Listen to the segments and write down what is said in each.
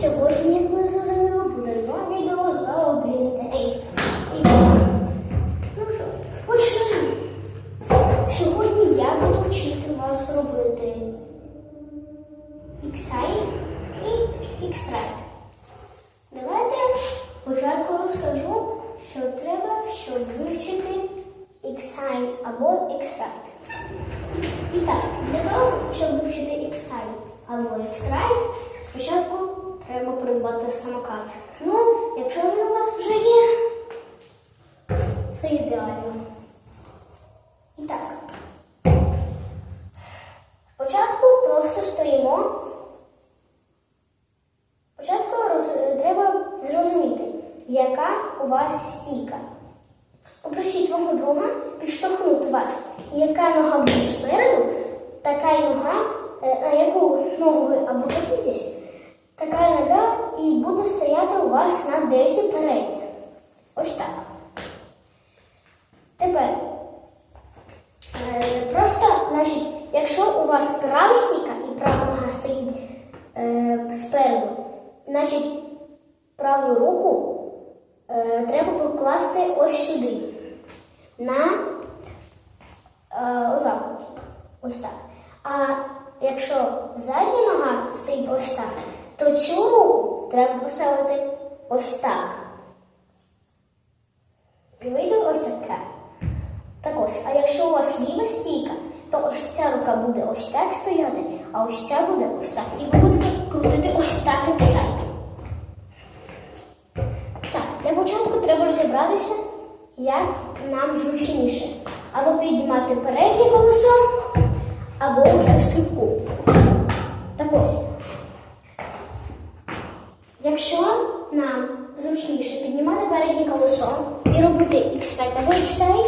сьогодні, як ви зрозуміли, буде два відео за один день. Ну що, почнемо. Сьогодні я буду вчити вас робити XI і X-Ride. Давайте спочатку розкажу, що треба, щоб вивчити X-Sign або X-Ride. І так, для того, щоб вивчити X-Sign або X-Ride, спочатку треба придбати самокат. Ну, якщо він у вас вже є, це ідеально. І так. Спочатку просто стоїмо. Спочатку треба зрозуміти, яка у вас стійка. Попросіть свого друга підштовхнути вас. Яка нога буде спереду, така й нога, е, на яку ногу ви або подітесь, така нога і буде стояти у вас на десі передня. Ось так. Тепер Е, Просто, значить, якщо у вас права стійка і права нога стоїть е, спереду, значить праву руку е, треба покласти ось сюди. На е, отак. Ось так. А якщо задня нога стоїть ось так, то цю треба поставити ось так. І вийде ось таке. Так ось, а якщо у вас ліва стійка, то ось ця рука буде ось так стояти, а ось ця буде ось так. І ви будете крутити ось так і сайт. Так, для початку треба розібратися, як нам зручніше. Або піднімати переднє колесо, або вже в стрибку. Так ось. Якщо нам зручніше піднімати переднє колесо і робити X5 або X8,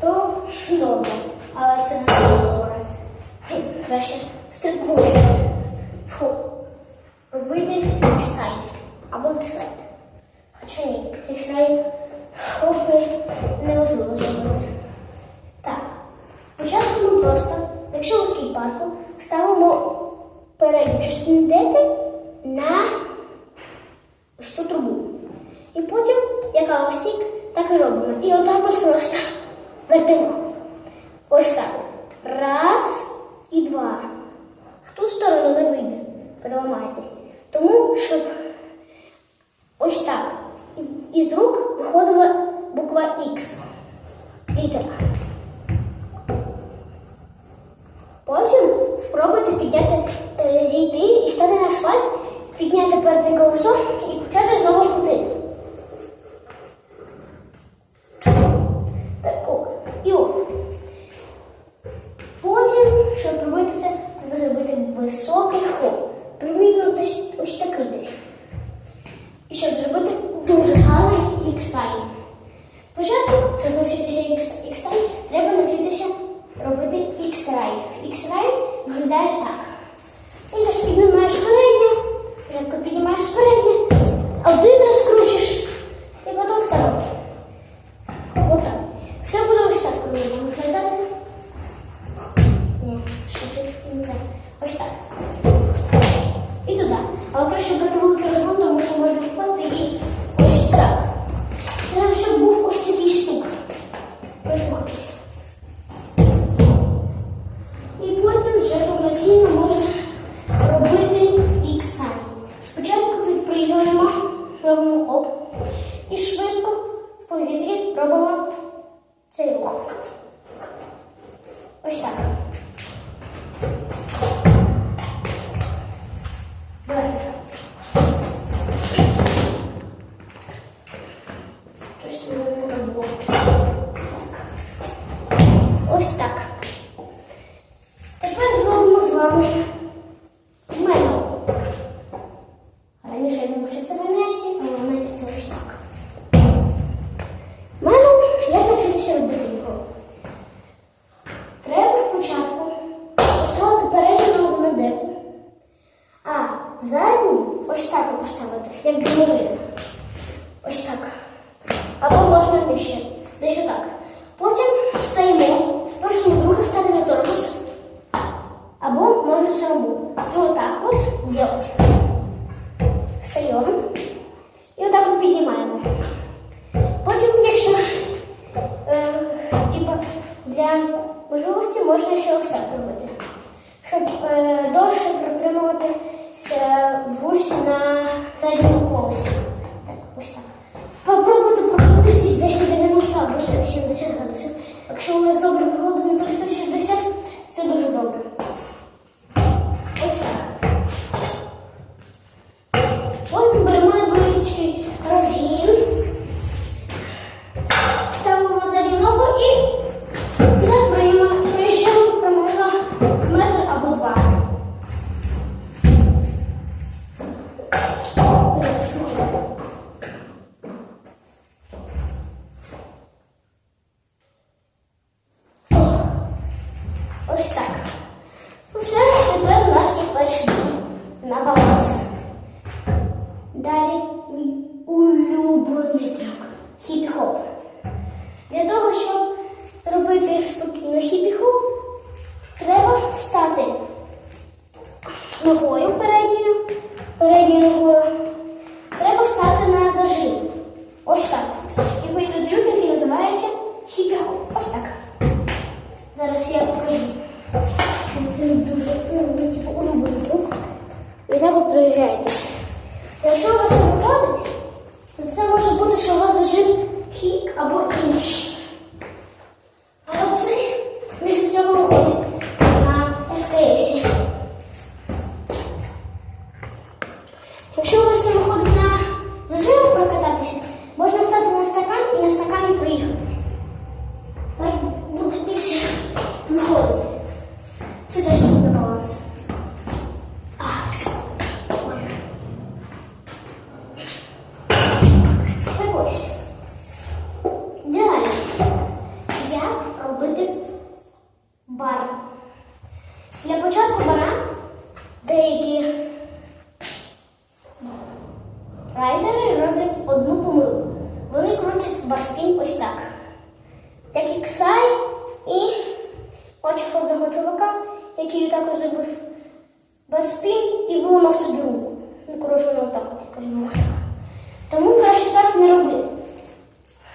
то добре. Але це не добре. Краще стрикувати. Робити X5 або X8. Потім, яка ось стік, так і робимо. І отак ось просто вертимо. Ось так. Раз і два. В ту сторону не вийде. Переламайтесь. Тому, щоб ось так. Із рук виходила буква Х. Літера. Потім спробуйте підняти, е, зійти і стати на асфальт, підняти переднє колесо і почати знову крутити. Так, о, і от. Потім, щоб робити це, треба зробити високий хоп. Примірно десь ось такий десь. І щоб зробити І швидко в повітрі робимо цей рух. Ось так. Далі. Щось не було. Ось так. задній ось так поставити, як гримові. Ось так. Або можна нижче. Десь отак. Потім встаємо, поршні руки ставимо на. Або можна самому. І отак от делать. Встаємо. І отак от піднімаємо. Потім, якщо е, типа, для можливості можна ще ось так робити. Щоб е, довше протримувати це вусь на царному колесі. Так, ось так. Попробуйте прокрутитись десь на 90 або градусів. Якщо у вас добре виходить, ногою передньою, передньою ногою. Треба встати на зажим. Ось так. І вийде трюк, який називається хіп-хоп. Ось так. Зараз я покажу. Це дуже ну, типу, улюблений трюк. І так ви. Якщо у вас не виходить, то це може бути, що у вас зажим хік або інший. Але це між цього виходить на СКС. Якщо у вас не виходить на зажим прокататися, можна стати на стакан і на стакані приїхати. Так буде більше виходити. Це теж буде баланс. А, ой. Так ось. Далі. Як робити бар? Для початку бара деякі райдери роблять одну помилку. Вони крутять барспін ось так. Як іксай і бачив одного чувака, який також зробив барспін і виламав собі руку. Ну, коротше, воно так от якось було. Тому краще так не робити.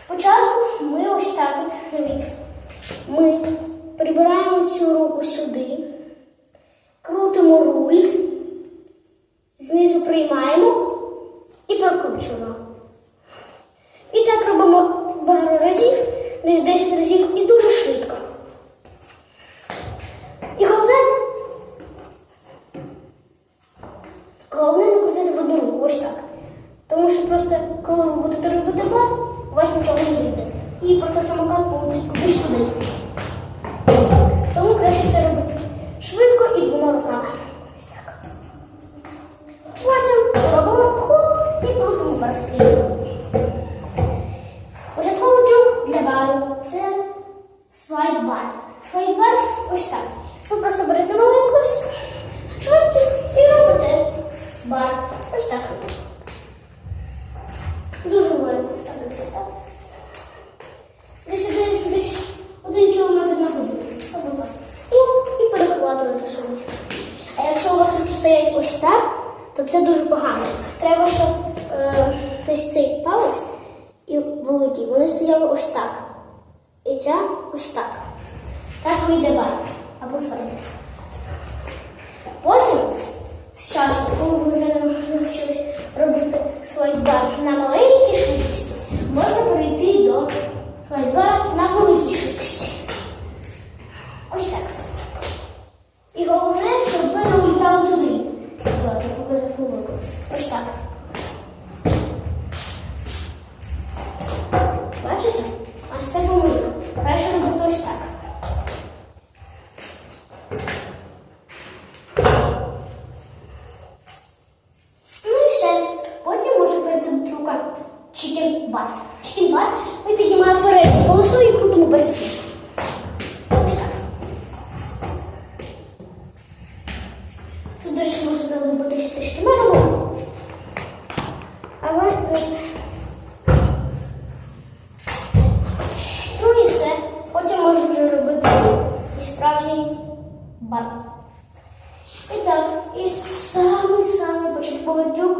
Спочатку ми ось так от, дивіться, ми прибираємо цю руку сюди, крутимо руль, знизу приймаємо і прокручуємо. І так робимо багато разів, десь 10 разів і дуже швидко. І головне, головне не крутити в одну руку, ось так. Тому що просто, коли ви будете робити бар, у вас нічого не вийде. І просто самокат полетить кудись туди. Тому краще це робити швидко і двома руками. Потім робимо і крутимо барспін. Початковий трюк це слайд-бар. Слайд-бар ось так. Ви просто берете маленьку швидкість і робите бар. Ось так. Дуже маленько. Так. Десь один, десь один кілометр на годину. І, і перехватуєте собі. А якщо у вас руки стоять ось так, то це дуже погано. Треба, щоб е, ось цей палець і великий, вони стояли ось так. І ця ось так. Так вийде бар. Або слайд. Потім, з часом, коли ви вже навчились робити слайд-бар на маленькій швидкості, можна перейти до слайд-бар на великій швидкості. Ось так. І головне, щоб ви не улітали туди. Так, я покажу помилку. Ось так. Бачите? Ось це помилка. Краще робити ось так. Ну і все. Потім може перейти до трюка чикен-бар. Чикен-бар ми піднімаємо передню колесо і крутимо березки. Ось так. Тут, до речі, можна добитися трішки меремо. Але ні. Ну і все. Потім можна вже робити і бар. І так, і самий-самий початковий трюк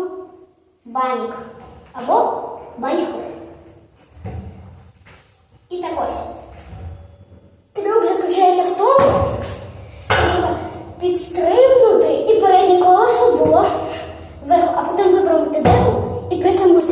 банік або баніхоп. І так ось. Трюк заключається в тому, щоб підстрибнути і переднє колесо було вверх, а потім випрямити деку і приземлитися.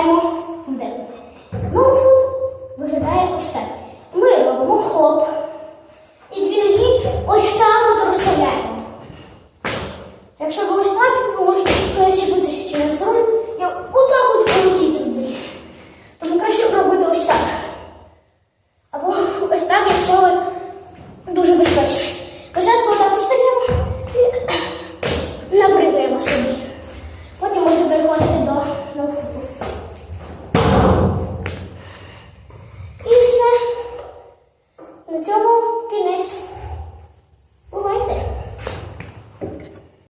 Evangelho